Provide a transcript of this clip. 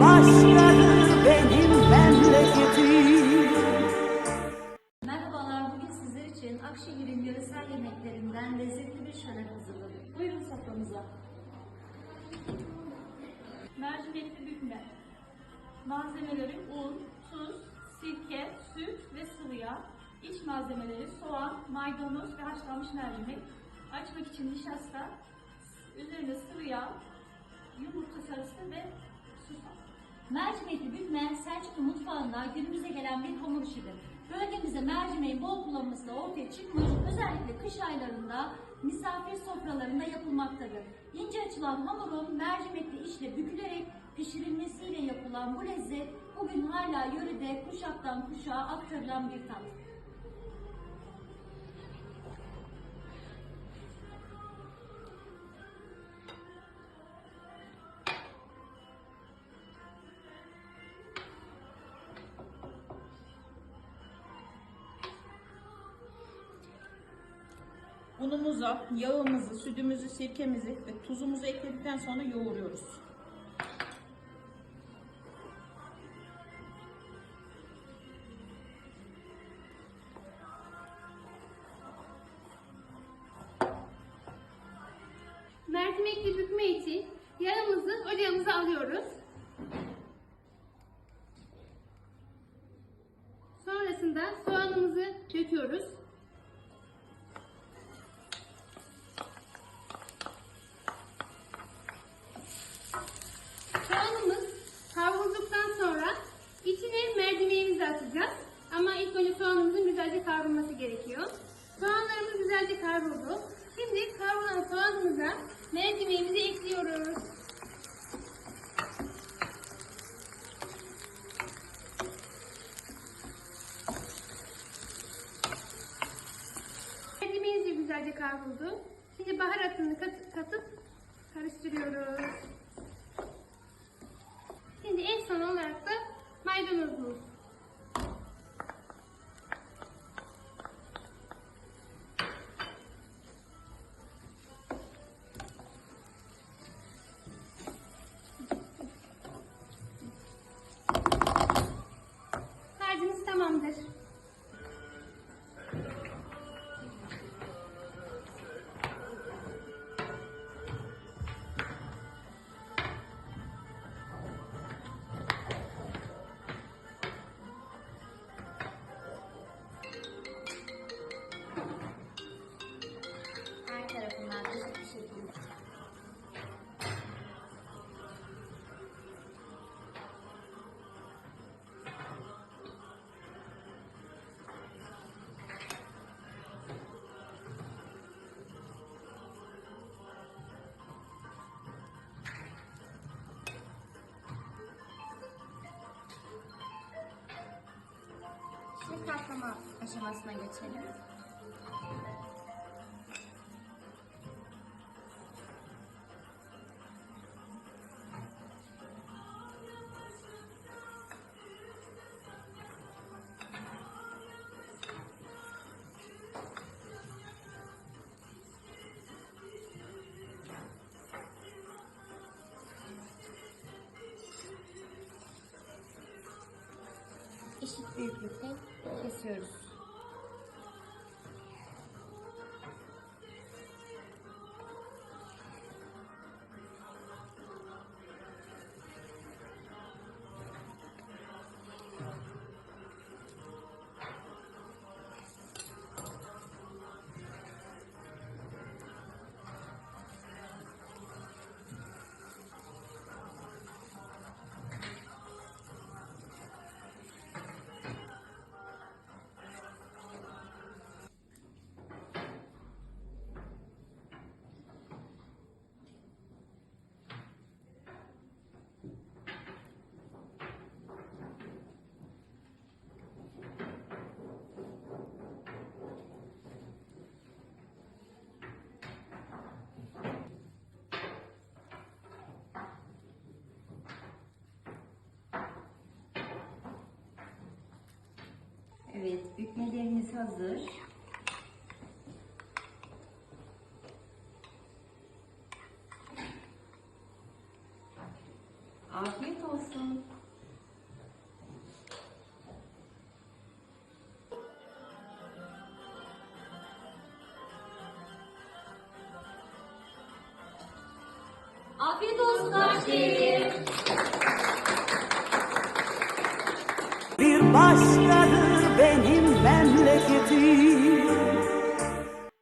başkadır benim memleketim. Merhabalar, bugün sizler için Akşehir'in yöresel yemeklerinden lezzetli bir şarap hazırladık. Buyurun soframıza. Mercimekli bükme. Malzemeleri un, tuz, sirke, süt ve sıvı yağ. İç malzemeleri soğan, maydanoz ve haşlanmış mercimek. Açmak için nişasta, üzerine sıvı yağ, yumurta sarısı ve. Mercimekli bükme Selçuklu mutfağında günümüze gelen bir hamur işidir. Bölgemizde mercimeğin bol kullanılması ortaya çıkmış, özellikle kış aylarında misafir sofralarında yapılmaktadır. İnce açılan hamurun mercimekli işle bükülerek pişirilmesiyle yapılan bu lezzet bugün hala yörede kuşaktan kuşağa aktarılan bir tat. Unumuza yağımızı, sütümüzü, sirkemizi ve tuzumuzu ekledikten sonra yoğuruyoruz. Mercimekli bükme için yağımızı ocağımıza alıyoruz. Sonrasında soğanımızı döküyoruz. Kavrulması gerekiyor. Soğanlarımız güzelce kavruldu. Şimdi kavrulan soğanımıza mercimeğimizi ekliyoruz. Mercimeğimiz de güzelce kavruldu. Şimdi baharatını kat- katıp karıştırıyoruz. Şimdi en son olarak da maydanozumuz. Katlama aşamasına geçelim. Eşit büyüklükte kesiyoruz. Evet, bükmelerimiz hazır. Afiyet olsun. Afiyet olsun Ayşe. Bir başkadır